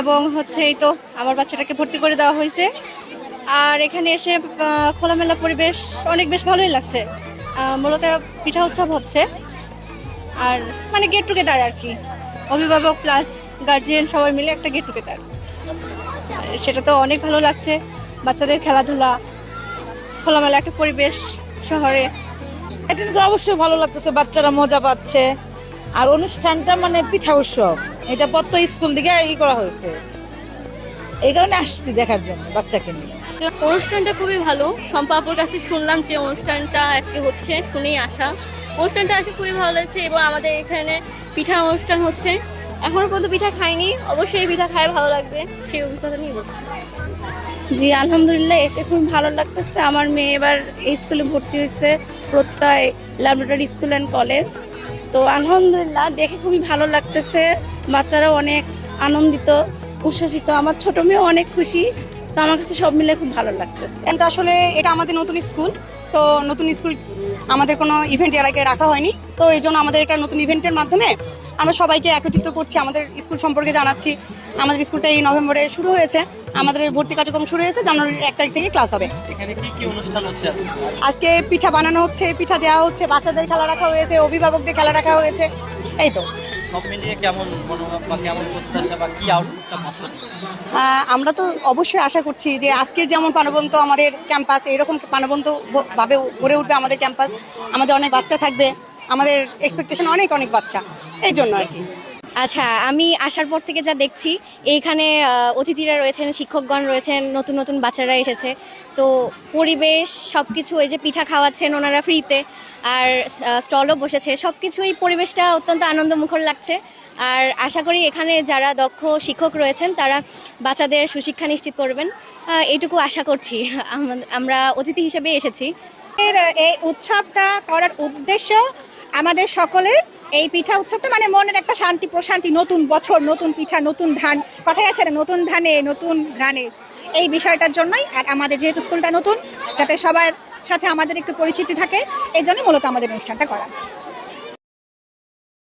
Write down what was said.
এবং হচ্ছে এই তো আমার বাচ্চাটাকে ভর্তি করে দেওয়া হয়েছে। আর এখানে এসে খোলামেলা পরিবেশ অনেক বেশ ভালোই লাগছে। মূলত পিঠা উৎসব হচ্ছে। আর মানে গেট টুগেদার আর কি। অভিভাবক প্লাস গার্জিয়ান সবাই মিলে একটা গেট টুগেদার সেটা তো অনেক ভালো লাগছে। বাচ্চাদের খেলাধুলা, খোলামেলা একটা পরিবেশ শহরে। এটা অবশ্যই ভালো লাগতেছে, বাচ্চারা মজা পাচ্ছে। আর অনুষ্ঠানটা মানে পিঠা উৎসব। এটা পত্ত স্কুল থেকে ই করা হয়েছে। এই কারণে আসছি দেখার জন্য বাচ্চাকে নিয়ে। অনুষ্ঠানটা খুবই ভালো। সম্পাপুর কাছে শুনলাম যে অনুষ্ঠানটা আজকে হচ্ছে শুনেই আসা অনুষ্ঠানটা আজকে খুবই ভালো লাগছে এবং আমাদের এখানে পিঠা অনুষ্ঠান হচ্ছে। এখনও পর্যন্ত পিঠা খাইনি। অবশ্যই পিঠা খায় ভালো লাগবে। সেই অভিজ্ঞতা নিয়ে বলছি। জি আলহামদুলিল্লাহ এসে খুব ভালো লাগতেছে। আমার মেয়ে এবার এই স্কুলে ভর্তি হয়েছে। প্রত্যয় ল্যাবরেটরি স্কুল অ্যান্ড কলেজ তো আলহামদুলিল্লাহ, দেখে খুবই ভালো লাগতেছে। বাচ্চারাও অনেক আনন্দিত, উচ্ছ্বাসিত। আমার ছোট মেয়েও অনেক খুশি। তো আমার কাছে সব মিলে খুব ভালো লাগতেছে। এটা আসলে এটা আমাদের নতুন স্কুল তো নতুন স্কুল আমাদের কোনো ইভেন্ট আগে রাখা হয়নি। তো এই জন্য আমাদের একটা নতুন ইভেন্টের মাধ্যমে আমরা সবাইকে একত্রিত করছি। আমাদের স্কুল সম্পর্কে জানাচ্ছি। আমাদের স্কুলটা এই নভেম্বরে শুরু হয়েছে। আমাদের ভর্তি কার্যক্রম শুরু হয়েছে জানুয়ারির এক তারিখ থেকে ক্লাস হবে। এখানে কি কি অনুষ্ঠান হচ্ছে আজকে? পিঠা বানানো হচ্ছে পিঠা দেওয়া হচ্ছে বাচ্চাদের খেলা রাখা হয়েছে অভিভাবকদের খেলা রাখা হয়েছে এই তো। আমরা তো অবশ্যই আশা করছি যে আজকের যেমন প্রাণবন্ত আমাদের ক্যাম্পাস এরকম প্রাণবন্ত ভাবে গড়ে উঠবে আমাদের ক্যাম্পাস। আমাদের অনেক বাচ্চা থাকবে আমাদের এক্সপেকটেশন অনেক অনেক বাচ্চা এই জন্য আর কি। আচ্ছা আমি আসার পর থেকে যা দেখছি, এইখানে অতিথিরা রয়েছেন, শিক্ষকগণ রয়েছেন, নতুন নতুন বাচ্চারা এসেছে। তো পরিবেশ সব কিছু এই যে পিঠা খাওয়াচ্ছেন ওনারা ফ্রিতে, আর স্টলও বসেছে সব কিছুই পরিবেশটা অত্যন্ত আনন্দমুখর লাগছে। আর আশা করি এখানে যারা দক্ষ শিক্ষক রয়েছেন, তারা বাচ্চাদের সুশিক্ষা নিশ্চিত করবেন। এইটুকু আশা করছি আমরা অতিথি হিসেবে এসেছি। এর এই উৎসবটা করার উদ্দেশ্য আমাদের সকলের এই পিঠা উৎসবটা মানে মনের একটা শান্তি, প্রশান্তি, নতুন বছর, নতুন পিঠা, নতুন ধান। কথাই আছে না, নতুন ধানে, নতুন ঘ্রাণে এই বিষয়টার জন্যই, আর আমাদের যেহেতু স্কুলটা নতুন, যাতে সবার সাথে আমাদের একটু পরিচিতি থাকে, এই জন্যই মূলত আমাদের অনুষ্ঠানটা করা।